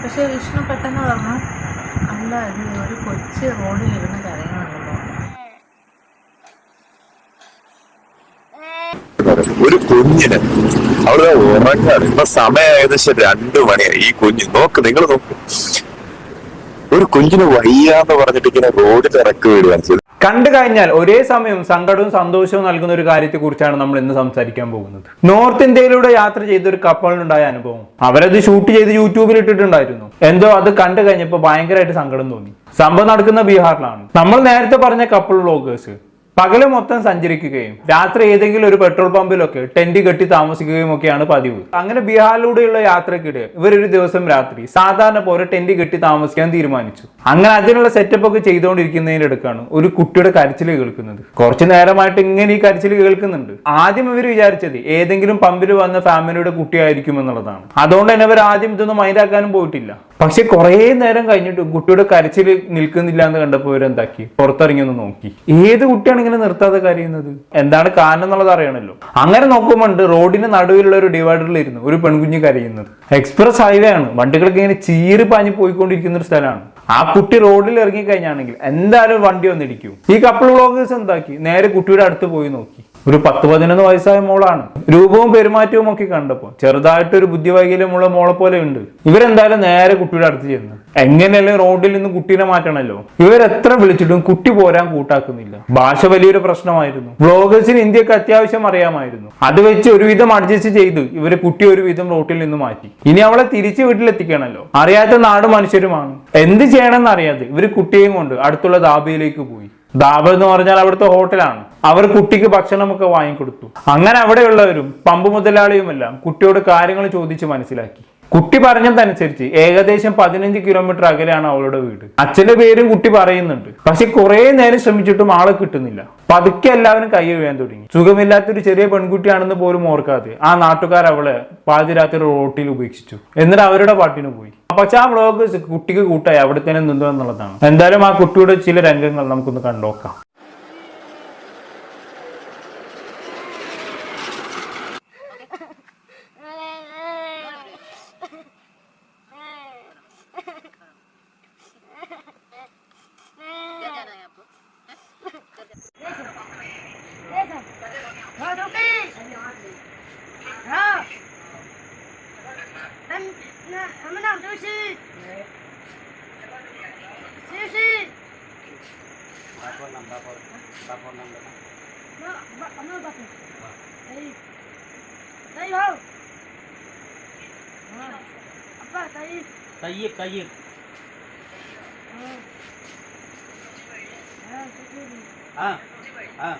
പക്ഷെ വിഷ്ണു പെട്ടെന്ന് പറഞ്ഞു അല്ല ഇത് ഒരു കൊച്ച് റോഡിലിരുന്ന് കരയുന്നുണ്ടല്ലോ. ഒരു കുഞ്ഞിന് അവിടെ ഉറങ്ങാണ് ഇപ്പൊ സമയം ഏകദേശം രണ്ടു മണിയായി. ഈ കുഞ്ഞ് നോക്ക് നിങ്ങൾ നോക്ക്. ഒരു കുഞ്ഞിന് വയ്യാന്ന് പറഞ്ഞിട്ട് ഇങ്ങനെ റോഡിൽ ഇറക്കി വിടുകയാണ് ചെയ്തത്. കണ്ടു കഴിഞ്ഞാൽ ഒരേ സമയം സങ്കടവും സന്തോഷവും നൽകുന്ന ഒരു കാര്യത്തെ കുറിച്ചാണ് നമ്മൾ ഇന്ന് സംസാരിക്കാൻ പോകുന്നത്. നോർത്ത് ഇന്ത്യയിലൂടെ യാത്ര ചെയ്ത ഒരു കപ്പലിനുണ്ടായ അനുഭവം. അവരത് ഷൂട്ട് ചെയ്ത് യൂട്യൂബിൽ ഇട്ടിട്ടുണ്ടായിരുന്നു. എന്തോ അത് കണ്ടു കഴിഞ്ഞപ്പോൾ ഭയങ്കരമായിട്ട് സങ്കടം തോന്നി. സംഭവം നടക്കുന്ന ബീഹാറിലാണ്. നമ്മൾ നേരത്തെ പറഞ്ഞ കപ്പിൾ വ്ളോഗേഴ്സ് പകൽ മൊത്തം സഞ്ചരിക്കുകയും രാത്രി ഏതെങ്കിലും ഒരു പെട്രോൾ പമ്പിലൊക്കെ ടെന്റ് കെട്ടി താമസിക്കുകയും ഒക്കെയാണ് പതിവ്. അങ്ങനെ ബീഹാറിലൂടെയുള്ള യാത്രക്കിടെ ഇവരൊരു ദിവസം രാത്രി സാധാരണ പോലെ ടെന്റ് കെട്ടി താമസിക്കാൻ തീരുമാനിച്ചു. അങ്ങനെ അതിനുള്ള സെറ്റപ്പ് ഒക്കെ ചെയ്തുകൊണ്ടിരിക്കുന്നതിന്റെ അടുക്കാണ് ഒരു കുട്ടിയുടെ കരച്ചിൽ കേൾക്കുന്നത്. കുറച്ചു നേരമായിട്ട് ഇങ്ങനെ ഈ കരച്ചിൽ കേൾക്കുന്നുണ്ട്. ആദ്യം ഇവർ വിചാരിച്ചത് ഏതെങ്കിലും പമ്പിൽ വന്ന ഫാമിലിയുടെ കുട്ടിയായിരിക്കും എന്നുള്ളതാണ് അതുകൊണ്ട് തന്നെ ഇവർ ആദ്യം ഇതൊന്നും മൈൻഡാക്കാനും പോയിട്ടില്ല. പക്ഷെ കുറേ നേരം കഴിഞ്ഞിട്ട് കുട്ടിയുടെ കരച്ചിൽ നിൽക്കുന്നില്ല എന്ന് കണ്ടപ്പോൾ എന്താക്കി? പുറത്തിറങ്ങി ഒന്ന് നോക്കി. ഏത് കുട്ടിയാണ് ഇങ്ങനെ നിർത്താതെ കരയുന്നത്? എന്താണ് കാരണം എന്നുള്ളത് അറിയണല്ലോ. അങ്ങനെ നോക്കുമ്പോൾ റോഡിന് നടുവിലുള്ള ഒരു ഡിവൈഡറിൽ ഇരുന്ന് ഒരു പെൺകുഞ്ഞ് കരയുന്നത്. എക്സ്പ്രസ് ഹൈവേ ആണ് വണ്ടികളൊക്കെ ഇങ്ങനെ ചീറി പാഞ്ഞ് പോയിക്കൊണ്ടിരിക്കുന്ന ഒരു സ്ഥലമാണ്. ആ കുട്ടി റോഡിൽ ഇറങ്ങി കഴിഞ്ഞാണെങ്കിൽ എന്തായാലും വണ്ടി വന്നിരിക്കും ഈ കപ്പിൾ വ്ളോഗേഴ്സ് എന്താക്കി? നേരെ കുട്ടിയുടെ അടുത്ത് പോയി നോക്കി. ഒരു പത്ത് പതിനൊന്ന് വയസ്സായ മോളാണ്. രൂപവും പെരുമാറ്റവും ഒക്കെ കണ്ടപ്പോൾ ചെറുതായിട്ട് ഒരു ബുദ്ധിവൈകല്യമുള്ള മോളെ പോലെ ഉണ്ട്. ഇവരെന്തായാലും നേരെ കുട്ടിയുടെ അടുത്ത് ചെന്ന് എങ്ങനെയല്ലേ റോഡിൽ നിന്ന് കുട്ടീനെ മാറ്റണല്ലോ? ഇവരെത്ര വിളിച്ചിട്ടും കുട്ടി പോരാൻ കൂട്ടാക്കുന്നില്ല. ഭാഷ വലിയൊരു പ്രശ്നമായിരുന്നു. വ്ളോഗേഴ്സിന് ഇന്ത്യയ്ക്ക് അത്യാവശ്യം അറിയാമായിരുന്നു. അത് വെച്ച് ഒരുവിധം അഡ്ജസ്റ്റ് ചെയ്ത് ഇവർ കുട്ടി ഒരുവിധം റോട്ടിൽ നിന്ന് മാറ്റി. ഇനി അവളെ തിരിച്ച് വീട്ടിലെത്തിക്കണല്ലോ. അറിയാത്ത നാട് മനുഷ്യരുമാണ്. എന്ത് ചെയ്യണമെന്ന് അറിയാതെ ഇവർ കുട്ടിയെയും കൊണ്ട് അടുത്തുള്ള ദാബിയിലേക്ക് പോയി. ദാബ എന്ന് പറഞ്ഞാൽ അവിടുത്തെ ഹോട്ടലാണ്. അവർ കുട്ടിക്ക് ഭക്ഷണമൊക്കെ വാങ്ങിക്കൊടുത്തു. അങ്ങനെ അവിടെയുള്ളവരും പമ്പ് മുതലാളിയുമെല്ലാം കുട്ടിയോട് കാര്യങ്ങൾ ചോദിച്ച് മനസ്സിലാക്കി. കുട്ടി പറഞ്ഞതനുസരിച്ച് ഏകദേശം പതിനഞ്ച് കിലോമീറ്റർ അകലെയാണ് അവളുടെ വീട്. അച്ഛന്റെ പേരും കുട്ടി പറയുന്നുണ്ട്. പക്ഷെ കുറെ നേരം ശ്രമിച്ചിട്ടും ആളെ കിട്ടുന്നില്ല. പതുക്കെ എല്ലാവരും കൈ വീഴാൻ തുടങ്ങി. സുഖമില്ലാത്തൊരു ചെറിയ പെൺകുട്ടിയാണെന്ന് പോലും ഓർക്കാതെ ആ നാട്ടുകാർ അവളെ പാതിരാത്രി റോട്ടിൽ ഉപേക്ഷിച്ചു. എന്നിട്ട് അവരുടെ പാട്ടിന് പോയി. പക്ഷെ ആ വ്ളോഗ് കുട്ടിക്ക് കൂട്ടായി. അവിടെ തന്നെ നിന്നു എന്നുള്ളതാണ്. എന്തായാലും ആ കുട്ടിയുടെ ചില രംഗങ്ങൾ നമുക്കൊന്ന് കണ്ടോക്കാം. 我们那就是，就是。બાપો નામ બાપો બાપો નામ બાપો અમારો બાપો તઈ તઈ હો અપ્પા તઈ તઈ તઈ હા. હા હા.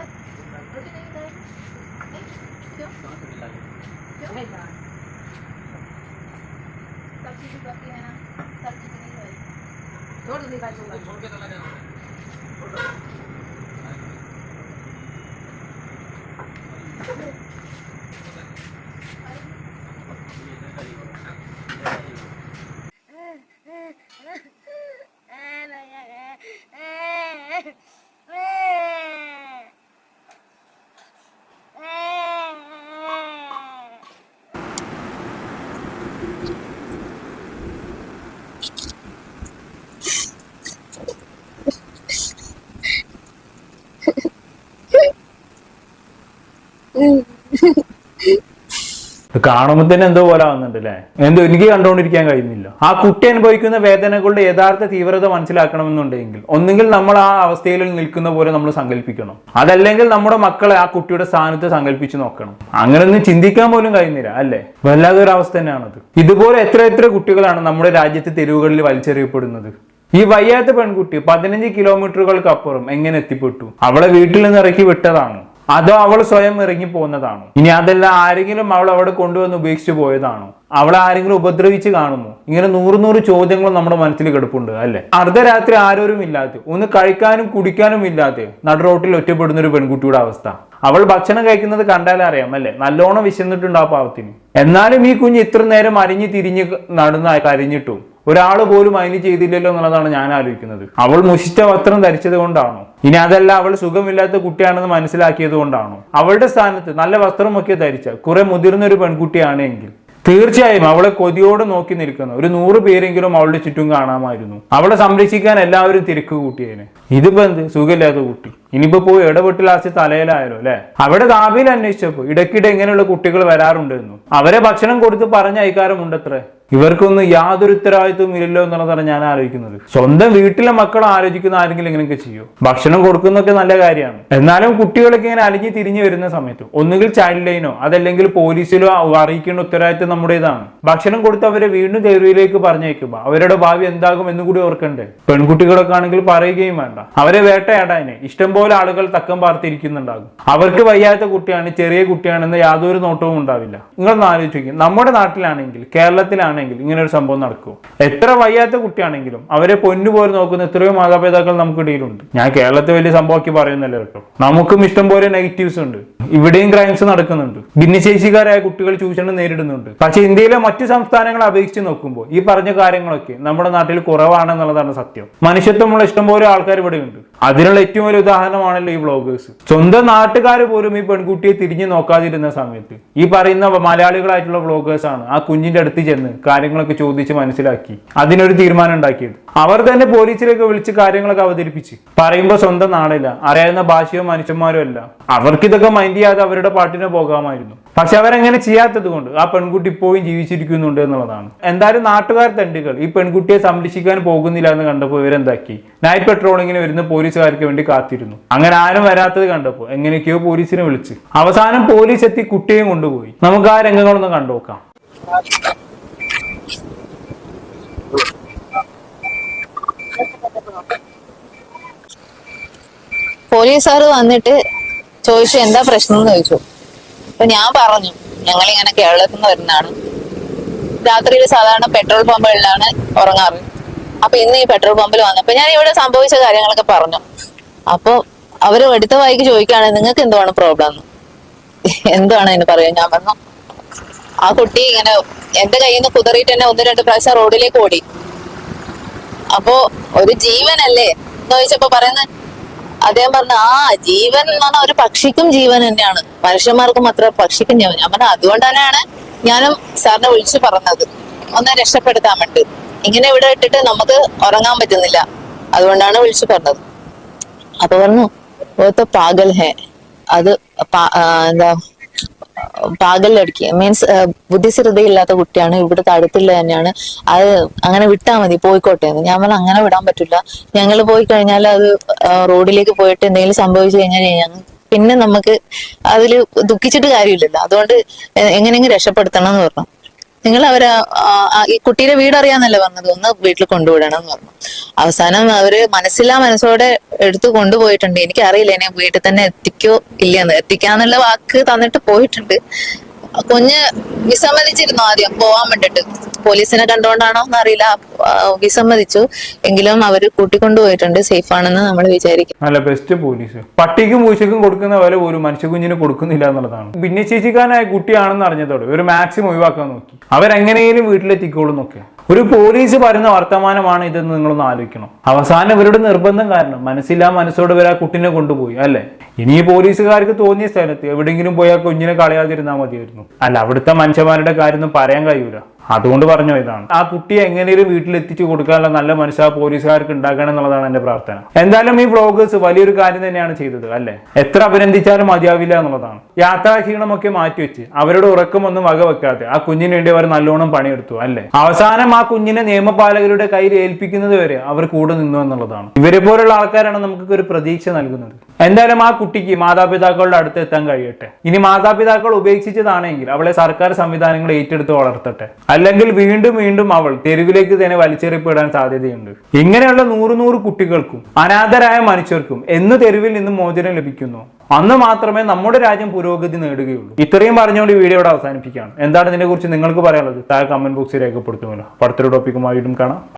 रोटी नहीं खाएगी क्यों क्यों सब चीज़ें बाकी है ना सब चीज़ें नहीं खाएगी छोड़ दो निकाल दूँगा छोड़ के चला जाना കാണുമ്പോൾ തന്നെ എന്തോ പോലെ ആവുന്നുണ്ട് അല്ലേ എന്തോ എനിക്ക് കണ്ടുകൊണ്ടിരിക്കാൻ കഴിയുന്നില്ല. ആ കുട്ടി അനുഭവിക്കുന്ന വേദനകളുടെ യഥാർത്ഥ തീവ്രത മനസ്സിലാക്കണമെന്നുണ്ടെങ്കിൽ ഒന്നുകിൽ നമ്മൾ ആ അവസ്ഥയിൽ നിൽക്കുന്ന പോലെ നമ്മൾ സങ്കല്പിക്കണം അതല്ലെങ്കിൽ നമ്മുടെ മക്കളെ ആ കുട്ടിയുടെ സ്ഥാനത്ത് സങ്കല്പിച്ച് നോക്കണം. അങ്ങനെയൊന്നും ചിന്തിക്കാൻ പോലും കഴിയുന്നില്ല അല്ലേ? വല്ലാതെ ഒരു അവസ്ഥ തന്നെയാണത്. ഇതുപോലെ എത്ര എത്ര കുട്ടികളാണ് നമ്മുടെ രാജ്യത്തെ തെരുവുകളിൽ വലിച്ചെറിയപ്പെടുന്നത്. ഈ വയ്യാത്ത പെൺകുട്ടി പതിനഞ്ച് കിലോമീറ്ററുകൾക്കപ്പുറം എങ്ങനെ എത്തിപ്പെട്ടു? അവളെ വീട്ടിൽ നിന്ന് ഇറക്കി വിട്ടതാണ്? അതോ അവൾ സ്വയം ഇറങ്ങി പോകുന്നതാണോ ഇനി അതല്ല ആരെങ്കിലും അവൾ അവിടെ കൊണ്ടുവന്ന് ഉപേക്ഷിച്ചു പോയതാണോ? അവളെ ആരെങ്കിലും ഉപദ്രവിച്ച് കാണുമോ ഇങ്ങനെ നൂറ് നൂറ് ചോദ്യങ്ങളും നമ്മുടെ മനസ്സിൽ കിടപ്പുണ്ട് അല്ലെ? അർദ്ധരാത്രി ആരോരും ഇല്ലാതെ ഒന്ന് കഴിക്കാനും കുടിക്കാനും ഇല്ലാതെ നട റോട്ടിൽ ഒറ്റപ്പെടുന്ന ഒരു പെൺകുട്ടിയുടെ അവസ്ഥ. അവൾ ഭക്ഷണം കഴിക്കുന്നത് കണ്ടാലേ അറിയാം അല്ലെ? നല്ലോണം വിശന്നിട്ടുണ്ടാവും പാവത്തിന്. എന്നാലും ഈ കുഞ്ഞ് ഇത്ര നേരം അരിഞ്ഞു തിരിഞ്ഞ് നടന്ന് കരഞ്ഞിട്ടും ഒരാൾ പോലും അതിന് ചെയ്തില്ലല്ലോ എന്നുള്ളതാണ് ഞാൻ ആലോചിക്കുന്നത്. അവൾ മുഷിച്ച വസ്ത്രം ധരിച്ചത് കൊണ്ടാണോ? ഇനി അതല്ല അവൾ സുഖമില്ലാത്ത കുട്ടിയാണെന്ന് മനസ്സിലാക്കിയത് കൊണ്ടാണോ? അവളുടെ സ്ഥാനത്ത് നല്ല വസ്ത്രമൊക്കെ ധരിച്ച കുറെ മുതിർന്ന ഒരു പെൺകുട്ടിയാണ് എങ്കിൽ. തീർച്ചയായും അവളെ കൊതിയോട് നോക്കി നിൽക്കുന്ന ഒരു നൂറ് പേരെങ്കിലും അവളുടെ ചുറ്റും കാണാമായിരുന്നു. അവളെ സംരക്ഷിക്കാൻ എല്ലാവരും തിരക്ക് കൂട്ടിയേനെ. ഇതിപ്പോ എന്ത്? സുഖമില്ലാത്ത കുട്ടി. ഇനിയിപ്പോ പോയി ഇടപെട്ട് ലാസ്റ്റ് തലയിലായാലോ അല്ലെ? അവിടെ ദാബിയിൽ അന്വേഷിച്ചപ്പോ ഇടയ്ക്കിടെ ഇങ്ങനെയുള്ള കുട്ടികൾ വരാറുണ്ടെന്നു. അവരെ ഭക്ഷണം കൊടുത്ത് പറഞ്ഞയക്കാറുമുണ്ടത്രേ. ഇവർക്കൊന്നും യാതൊരു ഉത്തരവാദിത്വം ഇല്ലല്ലോ എന്നുള്ളതാണ് ഞാൻ ആലോചിക്കുന്നത്. സ്വന്തം വീട്ടിലെ മക്കൾ ആലോചിക്കുന്ന ആരെങ്കിലും ഇങ്ങനെയൊക്കെ ചെയ്യോ? ഭക്ഷണം കൊടുക്കുന്നൊക്കെ നല്ല കാര്യമാണ്. എന്നാലും കുട്ടികളൊക്കെ ഇങ്ങനെ അലഞ്ഞു തിരിഞ്ഞു വരുന്ന സമയത്ത് ഒന്നുകിൽ ചൈൽഡ് ലൈനോ അതല്ലെങ്കിൽ പോലീസിലോ അറിയിക്കേണ്ട ഉത്തരവാദിത്വം നമ്മുടേതാണ്. ഭക്ഷണം കൊടുത്ത് അവരെ വീണ്ടും തെരുവിലേക്ക് പറഞ്ഞേക്കുക അവരുടെ ഭാവി എന്താകും എന്ന് കൂടി ഓർക്കണ്ടേ? പെൺകുട്ടികളൊക്കെ ആണെങ്കിൽ പറയുകയും വേണ്ട. അവരെ വേട്ടയാടാനെ ഇഷ്ടംപോലെ ആളുകൾ തക്കം പാർത്തിരിക്കുന്നുണ്ടാകും. അവർക്ക് വയ്യാത്ത കുട്ടിയാണ് ചെറിയ കുട്ടിയാണെന്ന് യാതൊരു നോട്ടവും ഉണ്ടാവില്ല. നിങ്ങളൊന്ന് ആലോചിക്കും. നമ്മുടെ നാട്ടിലാണെങ്കിൽ കേരളത്തിലാണെങ്കിൽ ഇങ്ങനെ ഒരു സംഭവം നടക്കും. എത്ര വയ്യാത്ത കുട്ടിയാണെങ്കിലും അവരെ പൊന്നുപോലെ നോക്കുന്ന എത്രയോ മാതാപിതാക്കൾ നമുക്കിടയിലുണ്ട് ഞാൻ കേരളത്തെ വലിയ സംഭവമാക്കി പറയുന്നില്ല കേട്ടോ. നമുക്കും ഇഷ്ടംപോലെ നെഗറ്റീവ്സ് ഉണ്ട്. ഇവിടെയും ക്രൈംസ് നടക്കുന്നുണ്ട്. ഭിന്നശേഷിക്കാരായ കുട്ടികൾ ചൂഷണം നേരിടുന്നുണ്ട്. പക്ഷെ ഇന്ത്യയിലെ മറ്റു സംസ്ഥാനങ്ങളെ അപേക്ഷിച്ച് നോക്കുമ്പോൾ ഈ പറഞ്ഞ കാര്യങ്ങളൊക്കെ നമ്മുടെ നാട്ടിൽ കുറവാണെന്നുള്ളതാണ് സത്യം. മനുഷ്യത്വമുള്ള ഇഷ്ടംപോലെ ആൾക്കാർ ഇവിടെയുണ്ട്. അതിനുള്ള ഏറ്റവും വലിയ ഉദാഹരണമാണല്ലോ ഈ വ്ളോഗേഴ്സ് സ്വന്തം നാട്ടുകാർ പോലും ഈ പെൺകുട്ടിയെ തിരിഞ്ഞു നോക്കാതിരുന്ന സമയത്ത് ഈ പറയുന്ന മലയാളികളായിട്ടുള്ള വ്ളോഗേഴ്സ് ആണ് ആ കുഞ്ഞിന്റെ അടുത്ത് ചെന്ന് കാര്യങ്ങളൊക്കെ ചോദിച്ച് മനസ്സിലാക്കി. അതിനൊരു തീരുമാനം ഉണ്ടാക്കിയത്. അവർ തന്നെ പോലീസിലേക്ക് വിളിച്ച് കാര്യങ്ങളൊക്കെ അവതരിപ്പിച്ച്. പറയുമ്പോൾ സ്വന്തം നാടില്ല. അറിയാവുന്ന ഭാഷയോ മനുഷ്യന്മാരോ അല്ല. അവർക്കിതൊക്കെ മൈൻഡ് ചെയ്യാതെ അവരുടെ പാട്ടിന് പോകാമായിരുന്നു. പക്ഷെ അവരങ്ങനെ ചെയ്യാത്തത് കൊണ്ട് ആ പെൺകുട്ടി ഇപ്പോഴും ജീവിച്ചിരിക്കുന്നുണ്ട് എന്നുള്ളതാണ്. എന്തായാലും നാട്ടുകാർ തണ്ടികൾ ഈ പെൺകുട്ടിയെ സംരക്ഷിക്കാൻ പോകുന്നില്ല എന്ന് കണ്ടപ്പോൾ ഇവരെന്താക്കി? നൈറ്റ് പെട്രോളിങ്ങിന് വരുന്ന പോലീസുകാർക്ക് വേണ്ടി കാത്തിരുന്നു. അങ്ങനെ ആരും വരാത്തത് കണ്ടപ്പോൾ എങ്ങനെയൊക്കെയോ പോലീസിനെ വിളിച്ച്. അവസാനം പോലീസ് എത്തി കുട്ടിയെയും കൊണ്ടുപോയി. നമുക്ക് ആ രംഗങ്ങളൊന്ന് കണ്ടുനോക്കാം. പോലീസുകാർ വന്നിട്ട് ചോദിച്ചു എന്താ പ്രശ്നം എന്ന് ചോദിച്ചു. അപ്പൊ ഞാൻ പറഞ്ഞു ഞങ്ങൾ ഇങ്ങനെ കേരളത്തിൽ നിന്ന് വരുന്നതാണ്. രാത്രിയിൽ സാധാരണ പെട്രോൾ പമ്പുകളിലാണ് ഉറങ്ങാറ്. അപ്പൊ ഇന്ന് ഈ പെട്രോൾ പമ്പിൽ വന്നപ്പോ ഞാൻ ഇവിടെ സംഭവിച്ച കാര്യങ്ങളൊക്കെ പറഞ്ഞു. അപ്പൊ അവർ എടുത്ത വായിക്ക് ചോദിക്കുകയാണ് നിങ്ങൾക്ക് എന്തുവാണ് പ്രോബ്ലം എന്ന് എന്തുവാണ് അതിന് പറയാൻ? ഞാൻ പറഞ്ഞു ആ കുട്ടി ഇങ്ങനെ എന്റെ കയ്യിൽ നിന്ന് കുതറിയിട്ട് തന്നെ ഒന്ന് രണ്ട് പ്രാവശ്യം റോഡിലേക്ക് ഓടി. അപ്പോ ഒരു ജീവനല്ലേ? എന്ന് ചോദിച്ചപ്പോ പറയുന്നത് അദ്ദേഹം പറഞ്ഞു ആ ജീവൻ എന്ന് പറഞ്ഞാൽ ഒരു പക്ഷിക്കും ജീവൻ തന്നെയാണ്. മനുഷ്യന്മാർക്ക് മാത്രം പക്ഷിക്കും ജീവൻ ഞാൻ പറഞ്ഞു അതുകൊണ്ട് തന്നെയാണ് ഞാനും സാറിനെ വിളിച്ചു പറഞ്ഞത്. ഒന്ന് രക്ഷപ്പെടുത്താൻ വേണ്ടി. ഇങ്ങനെ ഇവിടെ ഇട്ടിട്ട് നമുക്ക് ഉറങ്ങാൻ പറ്റുന്നില്ല. അതുകൊണ്ടാണ് വിളിച്ചു പറഞ്ഞത്. അപ്പൊ പറഞ്ഞു ഓത്ത പാഗൽ ഹേ. അത് എന്താ പാഗൽ ലടുക്കി മീൻസ് ബുദ്ധിസ്ഥിരതയില്ലാത്ത കുട്ടിയാണ് ഇവിടുത്തെ അടുത്തുള്ള തന്നെയാണ്. അത് അങ്ങനെ വിട്ടാ മതി പോയിക്കോട്ടെ. എന്ന് ഞാൻ പറഞ്ഞു അങ്ങനെ വിടാൻ പറ്റില്ല. ഞങ്ങൾ പോയി കഴിഞ്ഞാൽ അത് റോഡിലേക്ക് പോയിട്ട് എന്തെങ്കിലും സംഭവിച്ചു കഴിഞ്ഞാൽ ഞങ്ങൾ പിന്നെ നമുക്ക് അതിൽ ദുഃഖിച്ചിട്ട് കാര്യമില്ലല്ലോ. അതുകൊണ്ട് എങ്ങനെയെങ്കിലും രക്ഷപ്പെടുത്തണം എന്ന് പറഞ്ഞു. നിങ്ങൾ അവരെ ഈ കുട്ടിയുടെ വീട് അറിയാന്നല്ലേ പറഞ്ഞത്? ഒന്ന് വീട്ടിൽ കൊണ്ടുവിടണം എന്ന് പറഞ്ഞു. അവസാനം അവർ മനസ്സില്ലാ മനസ്സോടെ എടുത്തു കൊണ്ടുപോയിട്ടുണ്ട്. എനിക്കറിയില്ല എന്നെ വീട്ടിൽ തന്നെ എത്തിക്കോ ഇല്ലെന്ന് എത്തിക്കാന്നുള്ള വാക്ക് തന്നിട്ട് പോയിട്ടുണ്ട്. കുഞ്ഞ് വിസമ്മതിച്ചിരുന്നു ആദ്യം പോവാൻ വേണ്ടിട്ട്. പോലീസിനെ കണ്ടുകൊണ്ടാണോ എന്ന് അറിയില്ല ആ, വിസമ്മതിച്ചു. എങ്കിലും അവർ കൂട്ടിക്കൊണ്ടുപോയിട്ടുണ്ട് സേഫ് ആണെന്ന് നമ്മൾ വിചാരിക്കും. നല്ല ബെസ്റ്റ് പോലീസ്. പട്ടിക്കും പൂച്ചക്കും കൊടുക്കുന്ന വില പോലും മനുഷ്യ കുഞ്ഞിന് കൊടുക്കുന്നില്ല എന്നുള്ളതാണ്. ഭിന്നശേഷിക്കാനായ കുട്ടിയാണെന്ന് അറിഞ്ഞതോടെ ഒരു മാക്സിമം ഒഴിവാക്കാൻ നോക്കി. അവരെങ്ങനെയും വീട്ടിലെത്തിക്കോളും എന്നൊക്കെ. ഒരു പോലീസ് പറയുന്ന വർത്തമാനമാണ് ഇതെന്ന് നിങ്ങളൊന്ന് ആലോചിക്കണം. അവസാനം ഇവരുടെ നിർബന്ധം കാരണം മനസ്സില്ലാ മനസ്സോട് വരെ ആ കുട്ടിനെ കൊണ്ടുപോയി അല്ലേ? ഇനി പോലീസുകാർക്ക് തോന്നിയ സ്ഥലത്ത് എവിടെയെങ്കിലും പോയി ആ കുഞ്ഞിനെ കളയാതിരുന്നാൽ മതിയായിരുന്നു. അല്ല അവിടുത്തെ മനുഷ്യന്മാരുടെ കാര്യമൊന്നും പറയാൻ കഴിയൂല. അതുകൊണ്ട് പറഞ്ഞു ഇതാണ്. ആ കുട്ടിയെ എങ്ങനെയും വീട്ടിൽ എത്തിച്ചു കൊടുക്കാനുള്ള നല്ല മനസ്സ് ആ പോലീസുകാർക്ക് ഉണ്ടാക്കണം എന്നുള്ളതാണ് എന്റെ പ്രാർത്ഥന. എന്തായാലും ഈ വ്ളോഗേഴ്സ് വലിയൊരു കാര്യം തന്നെയാണ് ചെയ്തത് അല്ലെ? എത്ര അഭിനന്ദിച്ചാലും മതിയാവില്ല എന്നുള്ളതാണ്. യാത്രാ ക്ഷീണമൊക്കെ മാറ്റിവെച്ച് അവരുടെ ഉറക്കമൊന്നും വകവെക്കാതെ ആ കുഞ്ഞിന് വേണ്ടി അവർ നല്ലോണം പണിയെടുത്തു അല്ലെ? അവസാനം ആ കുഞ്ഞിനെ നിയമപാലകരുടെ കയ്യിൽ ഏൽപ്പിക്കുന്നത് വരെ അവർ കൂടെ നിന്നു എന്നുള്ളതാണ്. ഇവരെ പോലുള്ള ആൾക്കാരാണ് നമുക്ക് ഒരു പ്രതീക്ഷ നൽകുന്നത്. എന്തായാലും ആ കുട്ടിക്ക് മാതാപിതാക്കളുടെ അടുത്ത് എത്താൻ കഴിയട്ടെ. ഇനി മാതാപിതാക്കൾ ഉപേക്ഷിച്ചതാണെങ്കിൽ അവളെ സർക്കാർ സംവിധാനങ്ങൾ ഏറ്റെടുത്ത് വളർത്തട്ടെ. അല്ലെങ്കിൽ വീണ്ടും വീണ്ടും അവൾ തെരുവിലേക്ക് തന്നെ വലിച്ചെറിപ്പെടാൻ സാധ്യതയുണ്ട്. ഇങ്ങനെയുള്ള നൂറ് നൂറ് കുട്ടികൾക്കും അനാഥരായ മനുഷ്യർക്കും എന്ന് തെരുവിൽ നിന്നും മോചനം ലഭിക്കുന്നു. അന്ന് മാത്രമേ നമ്മുടെ രാജ്യം പുരോഗതി നേടുകയുള്ളൂ. ഇത്രയും പറഞ്ഞുകൊണ്ട് ഈ വീഡിയോ അവസാനിപ്പിക്കുകയാണ്. എന്താണ് ഇതിനെക്കുറിച്ച് നിങ്ങൾക്ക് പറയാനുള്ളത്? താഴെ കമന്റ് ബോക്സിൽ രേഖപ്പെടുത്തുമല്ലോ. അടുത്തൊരു ടോപ്പിക്കുമായിട്ടും കാണാം.